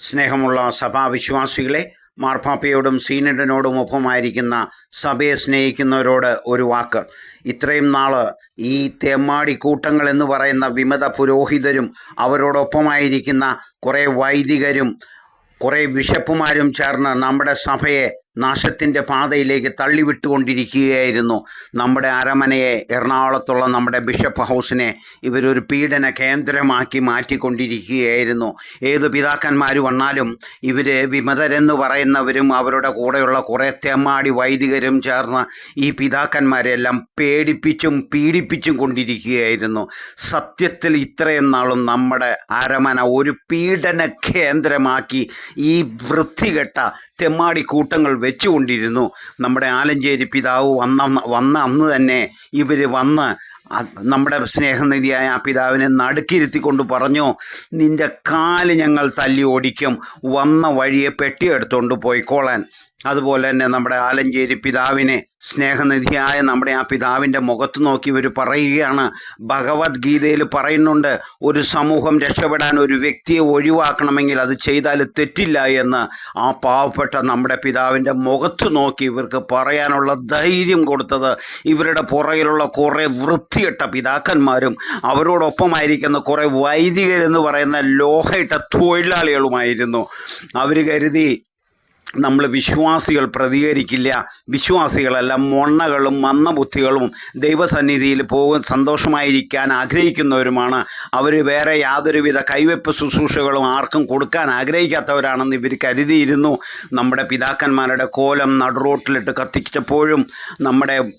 സ്നേഹമുള്ള സഭാവിശ്വാസികളെ മാർപ്പാപ്പയോടും സീനഡിനോടും ഒപ്പമായിരിക്കുന്ന സഭയെ സ്നേഹിക്കുന്നവരോട് ഒരു വാക്ക്. ഇത്രയും നാൾ ഈ തെമ്മാടി കൂട്ടങ്ങൾ എന്ന് പറയുന്ന വിമത പുരോഹിതരും അവരോടൊപ്പമായിരിക്കുന്ന കുറേ വൈദികരും കുറേ ബിഷപ്പുമാരും ചേർന്ന് നമ്മുടെ സഭയെ നാശത്തിന്റെ പാതയിലേക്ക് തള്ളിവിട്ടുകൊണ്ടിരിക്കുകയായിരുന്നു. നമ്മുടെ അരമനയെ എറണാകുളത്തുള്ള നമ്മുടെ ബിഷപ്പ് ഹൗസിനെ ഇവരൊരു പീഡന കേന്ദ്രമാക്കി മാറ്റിക്കൊണ്ടിരിക്കുകയായിരുന്നു. ഏത് പിതാക്കന്മാർ വന്നാലും ഇവർ വിമതരെന്ന് പറയുന്നവരും അവരുടെ കൂടെയുള്ള കുറേ തെമ്മാടി വൈദികരും ചേർന്ന് ഈ പിതാക്കന്മാരെല്ലാം പേടിപ്പിച്ചും പീഡിപ്പിച്ചും കൊണ്ടിരിക്കുകയായിരുന്നു. സത്യത്തിൽ ഇത്രയും നാളും നമ്മുടെ അരമന ഒരു പീഡന കേന്ദ്രമാക്കി ഈ വൃത്തികെട്ട തെമ്മാടി കൂട്ടങ്ങൾ വെച്ചുകൊണ്ടിരുന്നു. നമ്മുടെ ആലഞ്ചേരി പിതാവ് വന്ന വന്ന അന്ന് തന്നെ ഇവർ വന്ന് നമ്മുടെ സ്നേഹനിധിയായ ആ പിതാവിനെ നടുക്കിരുത്തിക്കൊണ്ട് പറഞ്ഞു നിന്റെ കാൽ ഞങ്ങൾ തല്ലി ഓടിക്കും. വന്ന വഴിയെ പെട്ടിയെടുത്തുകൊണ്ട് പോയിക്കോളാൻ. അതുപോലെ തന്നെ നമ്മുടെ ആലഞ്ചേരി പിതാവിനെ സ്നേഹനിധിയായ നമ്മുടെ ആ പിതാവിന്റെ മുഖത്ത് നോക്കി ഇവർ പറയുകയാണ്. ഭഗവത്ഗീതയിൽ പറയുന്നുണ്ട് ഒരു സമൂഹം രക്ഷപ്പെടാൻ ഒരു വ്യക്തിയെ ഒഴിവാക്കണമെങ്കിൽ അത് ചെയ്താൽ തെറ്റില്ല എന്ന് ആ പാവപ്പെട്ട നമ്മുടെ പിതാവിന്റെ മുഖത്ത് നോക്കി ഇവർക്ക് പറയാനുള്ള ധൈര്യം കൊടുത്തത്. ഇവരുടെ പുറകിലുള്ള കുറേ വൃത്തികെട്ട പിതാക്കന്മാരും അവരോടൊപ്പമായിരിക്കുന്ന കുറേ വൈദികരെന്ന് പറയുന്ന ലോഹയിട്ട തൊഴിലാളികളുമായിരുന്നു. അവർ കരുതി നമ്മൾ വിശ്വാസികൾ പ്രതികരിക്കില്ല. വിശ്വാസികളല്ല മൊണ്ണകളും മന്ദബുദ്ധികളും ദൈവസന്നിധിയിൽ പോകും സന്തോഷമായിരിക്കാൻ ആഗ്രഹിക്കുന്നവരുമാണ്. അവർ വേറെ യാതൊരുവിധ കൈവെപ്പ് ശുശ്രൂഷകളും ആർക്കും കൊടുക്കാൻ ആഗ്രഹിക്കാത്തവരാണെന്ന് ഇവർ കരുതിയിരുന്നു. നമ്മുടെ പിതാക്കന്മാരുടെ കോലം നടുറോട്ടിലിട്ട് കത്തിച്ചപ്പോഴും നമ്മുടെ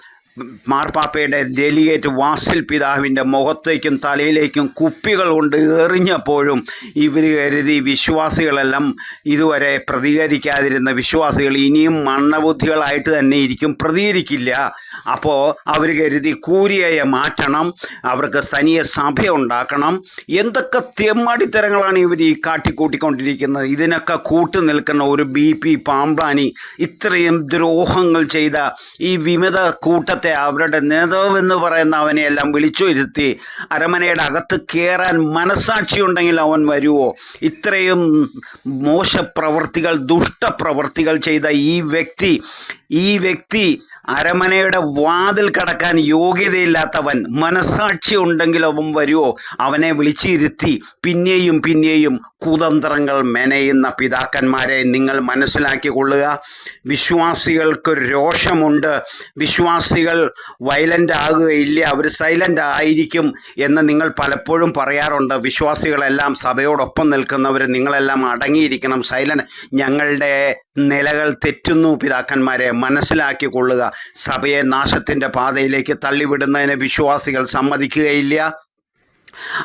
മാർപ്പാപ്പയുടെ ഡെലിഗേറ്റ് വാസിൽ പിതാവിന്റെ മുഖത്തേക്കും തലയിലേക്കും കുപ്പികൾ കൊണ്ട് എറിഞ്ഞപ്പോഴും ഇവർ കരുതി വിശ്വാസികളെല്ലാം ഇതുവരെ പ്രതികരിക്കാതിരുന്ന വിശ്വാസികൾ ഇനിയും മണ്ണബുദ്ധികളായിട്ട് തന്നെ ഇരിക്കും പ്രതികരിക്കില്ല. അപ്പോൾ അവർ കരുതി കൂരിയയെ മാറ്റണം അവർക്ക് സ്ഥനീയ സഭ ഉണ്ടാക്കണം. എന്തൊക്കെ തെമ്മാടിത്തരങ്ങളാണ് ഇവർ ഈ കാട്ടിക്കൂട്ടിക്കൊണ്ടിരിക്കുന്നത്? ഇതിനൊക്കെ കൂട്ടു നിൽക്കുന്ന ഒരു ബി പി പാമ്പാനി ഇത്രയും ദ്രോഹങ്ങൾ ചെയ്ത ഈ വിമത കൂട്ടത്തെ അവരുടെ നേതാവെന്ന് പറയുന്ന അവനെയെല്ലാം വിളിച്ചു ഇരുത്തി അരമനയുടെ അകത്ത് കയറാൻ മനസാക്ഷി ഉണ്ടെങ്കിൽ അവൻ വരുമോ ഇത്രയും മോശപ്രവർത്തികൾ ദുഷ്ടപ്രവർത്തികൾ ചെയ്ത ഈ വ്യക്തി ഈ വ്യക്തി അരമനയുടെ വാതിൽ കടക്കാൻ യോഗ്യതയില്ലാത്തവൻ മനസാക്ഷി ഉണ്ടെങ്കിൽ അവൻ വരുമോ അവനെ വിളിച്ചിരുത്തി. പിന്നെയും പിന്നെയും കുതന്ത്രങ്ങൾ മെനയുന്ന പിതാക്കന്മാരെ നിങ്ങൾ മനസ്സിലാക്കി കൊള്ളുക വിശ്വാസികൾക്ക് രോഷമുണ്ട്. വിശ്വാസികൾ വയലന്റ് ആകുകയില്ല. അവർ സൈലന്റ് ആയിരിക്കും എന്ന് നിങ്ങൾ പലപ്പോഴും പറയാറുണ്ട്. വിശ്വാസികളെല്ലാം സഭയോടൊപ്പം നിൽക്കുന്നവർ നിങ്ങളെല്ലാം അടങ്ങിയിരിക്കണം. സൈലന്റ് ഞങ്ങളുടെ നിലകൾ തെറ്റുന്നു പിതാക്കന്മാരെ. മനസ്സിലാക്കി കൊള്ളുക സഭയെ നാശത്തിന്റെ പാതയിലേക്ക് തള്ളിവിടുന്നതിന് വിശ്വാസികൾ സമ്മതിക്കുകയില്ല.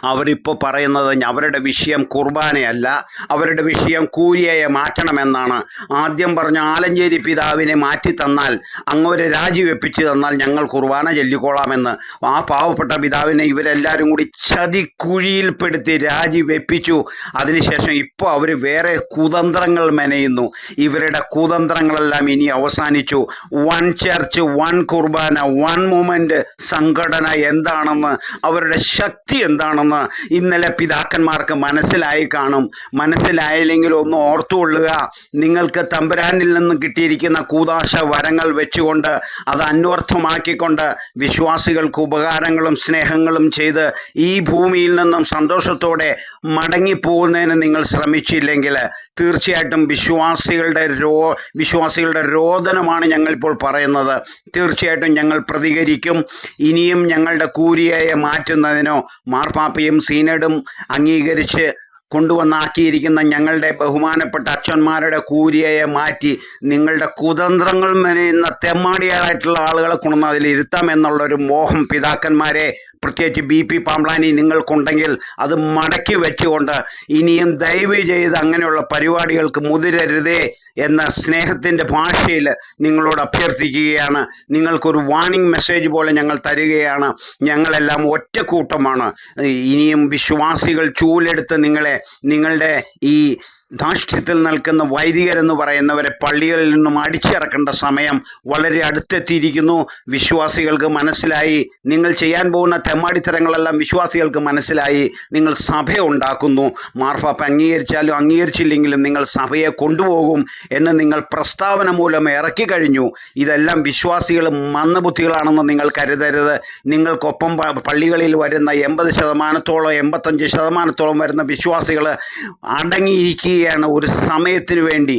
അവരിപ്പോൾ പറയുന്നത് അവരുടെ വിഷയം കുർബാനയല്ല അവരുടെ വിഷയം കൂലിയെ മാറ്റണമെന്നാണ്. ആദ്യം പറഞ്ഞ ആലഞ്ചേരി പിതാവിനെ മാറ്റി തന്നാൽ അങ്ങോട്ട് രാജിവെപ്പിച്ച് തന്നാൽ ഞങ്ങൾ കുർബാന ചൊല്ലിക്കോളാമെന്ന് ആ പാവപ്പെട്ട പിതാവിനെ ഇവരെല്ലാവരും കൂടി ചതിക്കുഴിയിൽപ്പെടുത്തി രാജിവെപ്പിച്ചു അതിനുശേഷം ഇപ്പോൾ അവർ വേറെ കുതന്ത്രങ്ങൾ മെനയുന്നു. ഇവരുടെ കുതന്ത്രങ്ങളെല്ലാം ഇനി അവസാനിച്ചു. വൺ ചർച്ച് വൺ കുർബാന വൺ മൂമെന്റ് സംഘടന എന്താണെന്ന് അവരുടെ ശക്തി എന്താണെന്ന് ഇന്നലെ പിതാക്കന്മാർക്ക് മനസ്സിലായി കാണും. മനസ്സിലായില്ലെങ്കിൽ ഒന്ന് ഓർത്തുകൊള്ളുക. നിങ്ങൾക്ക് തമ്പുരാനിൽ നിന്ന് കിട്ടിയിരിക്കുന്ന കൂതാശ വരങ്ങൾ വെച്ചുകൊണ്ട് അത് അന്വർത്ഥമാക്കിക്കൊണ്ട് വിശ്വാസികൾക്ക് ഉപകാരങ്ങളും സ്നേഹങ്ങളും ചെയ്ത് ഈ ഭൂമിയിൽ നിന്നും സന്തോഷത്തോടെ മടങ്ങിപ്പോകുന്നതിന് നിങ്ങൾ ശ്രമിച്ചില്ലെങ്കിൽ തീർച്ചയായിട്ടും വിശ്വാസികളുടെ രോ വിശ്വാസികളുടെ രോദനമാണ് ഞങ്ങളിപ്പോൾ പറയുന്നത്. തീർച്ചയായിട്ടും ഞങ്ങൾ പ്രതികരിക്കും. ഇനിയും ഞങ്ങളുടെ കൂരിയയെ മാറ്റുന്നതിനോ മാർപ്പാപ്പയും സീനഡും അംഗീകരിച്ച് കൊണ്ടുവന്നാക്കിയിരിക്കുന്ന ഞങ്ങളുടെ ബഹുമാനപ്പെട്ട അച്ഛന്മാരുടെ കൂരിയയെ മാറ്റി നിങ്ങളുടെ കുതന്ത്രങ്ങൾ മെനയുന്ന തെമ്മാടിയായിട്ടുള്ള ആളുകളെ കൊണ്ടുവന്ന് അതിലിരുത്താം എന്നുള്ളൊരു മോഹം പിതാക്കന്മാരെ പ്രത്യേകിച്ച് ബി പി പാമ്പ്ലാനി നിങ്ങൾക്കുണ്ടെങ്കിൽ അത് മടക്കി വെച്ചുകൊണ്ട് ഇനിയും ദയവ് ചെയ്ത് അങ്ങനെയുള്ള പരിപാടികൾക്ക് മുതിരരുതേ എന്ന സ്നേഹത്തിന്റെ ഭാഷയിൽ നിങ്ങളോട് അഭ്യർത്ഥിക്കുകയാണ്. നിങ്ങൾക്കൊരു വാണിംഗ് മെസ്സേജ് പോലെ ഞങ്ങൾ തരികയാണ്. ഞങ്ങളെല്ലാം ഒറ്റക്കൂട്ടമാണ്. ഇനിയും വിശ്വാസികൾ ചൂലെടുത്ത് നിങ്ങളെ നിങ്ങളുടെ ഈ ധാർഷ്ട്യത്തിൽ നിൽക്കുന്ന വൈദികരെന്ന് പറയുന്നവരെ പള്ളികളിൽ നിന്നും അടിച്ചിറക്കേണ്ട സമയം വളരെ അടുത്തെത്തിയിരിക്കുന്നു. വിശ്വാസികൾക്ക് മനസ്സിലായി. നിങ്ങൾ ചെയ്യാൻ പോകുന്ന തെമ്മാടിത്തരങ്ങളെല്ലാം വിശ്വാസികൾക്ക് മനസ്സിലായി. നിങ്ങൾ സഭ ഉണ്ടാക്കുന്നു. മാർപ്പാപ്പ അംഗീകരിച്ചാലും അംഗീകരിച്ചില്ലെങ്കിലും നിങ്ങൾ സഭയെ കൊണ്ടുപോകും എന്ന് നിങ്ങൾ പ്രസ്താവന മൂലം ഇറക്കി കഴിഞ്ഞു. ഇതെല്ലാം വിശ്വാസികൾ മന്ദബുദ്ധികളാണെന്ന് നിങ്ങൾ കരുതരുത്. നിങ്ങൾക്കൊപ്പം പള്ളികളിൽ വരുന്ന എൺപത് ശതമാനത്തോളം എൺപത്തഞ്ച് ശതമാനത്തോളം വരുന്ന വിശ്വാസികൾ അടങ്ങിയിരിക്കുകയാണ് ഒരു സമയത്തിന് വേണ്ടി.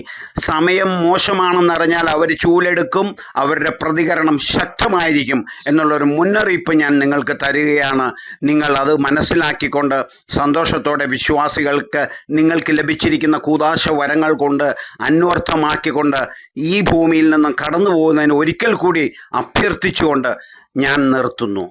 സമയം മോശമാണെന്നറിഞ്ഞാൽ അവർ ചൂലെടുക്കും അവരുടെ പ്രതികരണം ശക്തമായിരിക്കും എന്നുള്ളൊരു മുന്നറിയിപ്പ് ഞാൻ നിങ്ങൾക്ക് തരികയാണ്. നിങ്ങൾ അത് മനസ്സിലാക്കിക്കൊണ്ട് സന്തോഷത്തോടെ വിശ്വാസികൾക്ക് നിങ്ങൾക്ക് ലഭിച്ചിരിക്കുന്ന കൂതാശ വരങ്ങൾ കൊണ്ട് അന്വർത്ഥമാക്കിക്കൊണ്ട് ഈ ഭൂമിയിൽ നിന്നും കടന്നു പോകുന്നതിന് ഒരിക്കൽ കൂടി അഭ്യർത്ഥിച്ചുകൊണ്ട് ഞാൻ നിർത്തുന്നു.